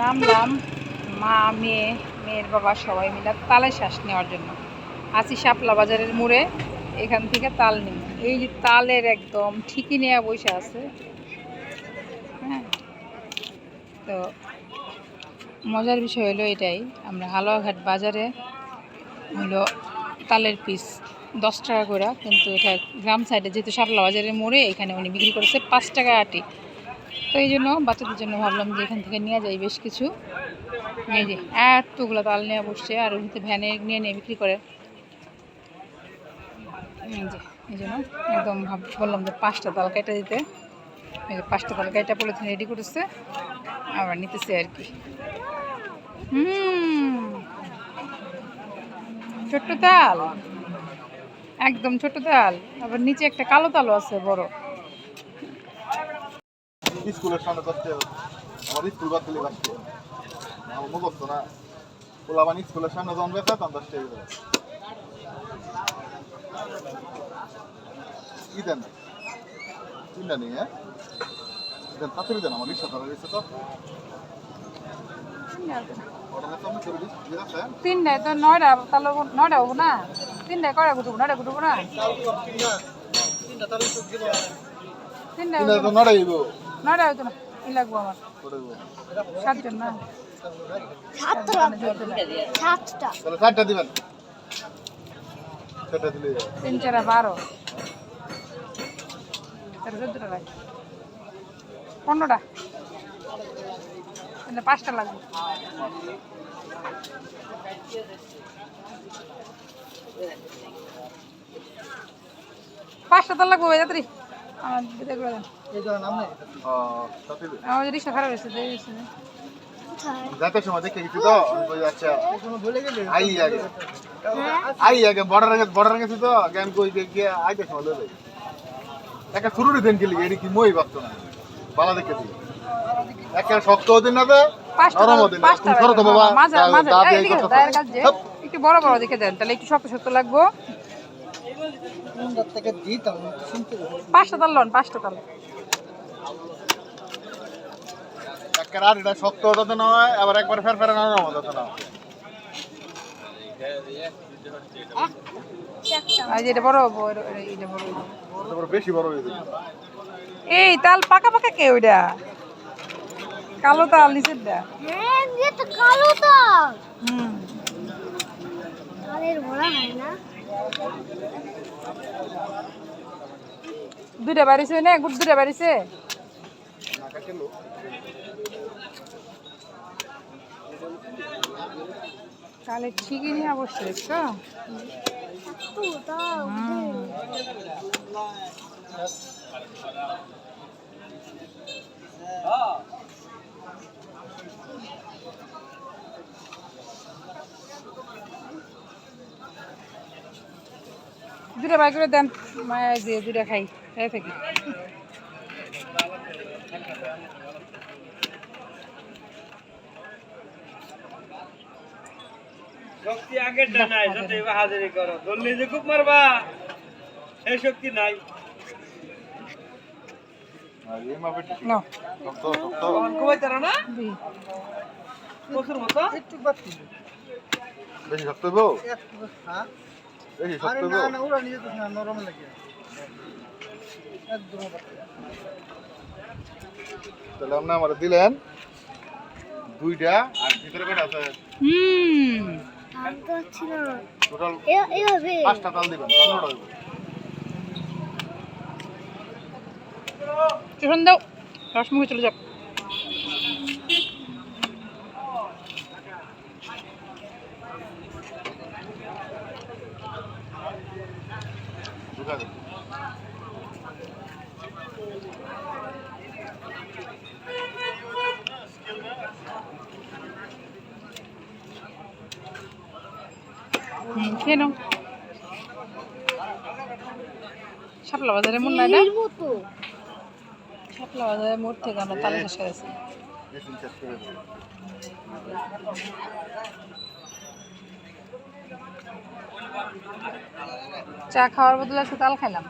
নামলাম মা, মেয়ে, মেয়ের বাবা সবাই মিলে তালে শ্বাস নেওয়ার জন্য। আছি শাপলা বাজারের মোড়ে, এখান থেকে তাল নিই এই যে তালের একদম ঠিকই নেওয়া বসে আছে। হ্যাঁ। তো মজার বিষয় হলো এটাই, আমরা হালুয়াঘাট বাজারে হলো তালের পিস দশ টাকা করে, কিন্তু এটা গ্রাম সাইডে যেহেতু শাপলা বাজারের মোড়ে, এখানে উনি বিক্রি করেছে পাঁচ টাকা আটি। তো এই জন্য বাচ্চাদের জন্য ভাবলাম যে এখান থেকে নিয়ে যাই বেশ কিছু। এই যে এতগুলো তাল নিয়ে বসছে আর ওইতে ভ্যানে নিয়ে নিয়ে বিক্রি করে। এই জন্য একদম ভাব বললাম যে পাঁচটা তাল কেটে দিতে। এই যে পাঁচটা তাল কেটে পলিথিন রেডি করেছে আবার নিতেছে আর কি। হুম। ছোট্ট তাল। একদম ছোট তাল। আবার নিচে একটা কালো তালও আছে বড়। স্কুলের সামনে যাচ্ছে আমার স্কুল বাদ দিলে বাসছে আমার মুখস্থ না। পোলাবান স্কুলের সামনে যখন বেচা তখন দশটা কি দেন? চিন্তা নেই হ্যাঁ? দেন? তাড়াতাড়ি দেন আমার রিক্সা ধরা রয়েছে তো। তিনটায় তো নয়টা তাহলে নয়টা হব না? তিনটায় কয়টা গুটবো নয়টা গুটবো না? তিনটা তো নড়াই নয়টা হইতো না। কি লাগবো আমার। সাতজন না? সাতটা দিবেন। তিন চারা বারো। চোদ্দটা লাগে। পনেরোটা। পাঁচটা লাগবে। পাঁচটা তো লাগবে তাড়াতাড়ি। আমার বিদায় করে দেন। আমার রিক্সা খারাপ হয়েছে দেরি হয়েছে যাতে সময় দেখে গেছি তো আচ্ছা আই আগে। আই আগে বর্ডার বর্ডার গেছি তো জ্ঞান কই গিয়ে আইতে সময় লয়ে একটা শুরুর দিন গেলি এডি কি মই ভাবতো না। বালা দেখে দিই একটা শক্ত দিন না তো নরম দিন তুমি তো বাবা। দাঁত কাছে একটু বড় বড় দেখে দেন তাহলে একটু শক্ত শক্ত লাগবো। পাঁচটা তাল লন পাঁচটা তাল আর এটা শক্ত হতে না হয় আবার একবার ফের ফের নরম হতে না। বড় বেশি বড় এই তাল পাকা পাকা কে ওইটা কালো তাল নিচের দা হ্যাঁ এটা কালো তাল। হুম। ভরা হয় না। দুইটা বাড়িছে না? গুড দুইটা বাড়িছে? তাহলে ঠিকই নিয়ে বসছে দেখছ হুম। দুটা বাই করে দেন। মায়া দিয়ে দুটা খাই খাই থাকি। শক্তি আগের নাই যত হাজারি করো। ধরলে যে খুব মারবা এই শক্তি নাই। আর এই শক্ত না তাহলে আপনি আমার দিলেন দুইটা আর ভিতরে কয়টা আছে? হুম। তো ছিল। টোটাল এ- এভাবে। পাঁচটা তাল দিবেন পনেরোটা হইব। টিউশন দাও রসমুখে চলে যাও। নাও। শাপলা বাজারে মন নাই না? শাপলা বাজারের মোড় থেকে আমরা তালে চাষ করেছি চা খাওয়ার বদলে আজকে তাল খাইলাম।